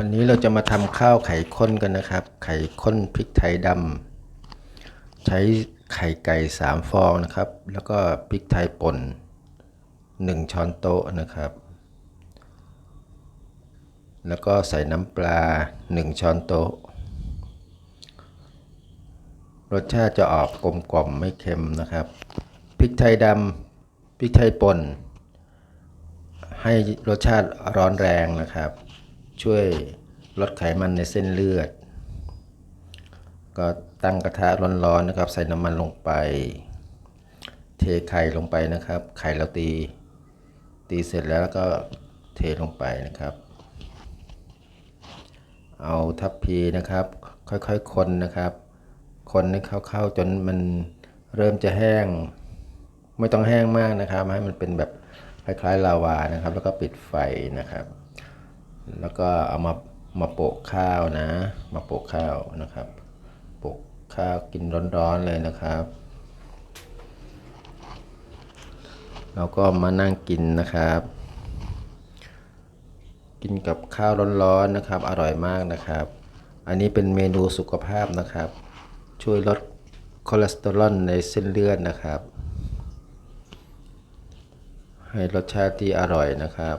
วันนี้เราจะมาทำข้าวไข่ข้นกันนะครับ ไข่ข้นพริกไทยดำใช้ไข่ไก่สามฟองนะครับ แล้วก็พริกไทยป่นหนึ่งช้อนโต๊ะนะครับ แล้วก็ใส่น้ำปลาหนึ่งช้อนโต๊ะ รสชาติจะออกกลมกล่อมไม่เค็มนะครับ พริกไทยดำพริกไทยป่น ให้รสชาติร้อนแรงนะครับ ช่วยลดไขมันในเส้นเลือด ก็ตั้งกระทะร้อนๆนะครับ ใส่น้ำมันลงไป เทไข่ลงไปนะครับ ไข่เราตี ตีเสร็จแล้วก็เทลงไปนะครับ เอาทัพพีนะครับ ค่อยๆคนนะครับ คนให้เข้าๆจนมันเริ่มจะแห้ง ไม่ต้องแห้งมากนะครับ ให้มันเป็นแบบคล้ายๆลาวานะครับ แล้วก็ปิดไฟนะครับ แล้วก็เอามามาโปะข้าวนะ มาโปะข้าวนะครับ โปะข้าวกินร้อนๆเลยนะครับแล้วก็มานั่งกินนะครับ กินกับข้าวร้อนๆนะครับ อร่อยมากนะครับ อันนี้เป็นเมนูสุขภาพนะครับ ช่วยลดคอเลสเตอรอลในเส้นเลือดนะครับ ให้รสชาติที่อร่อยนะครับ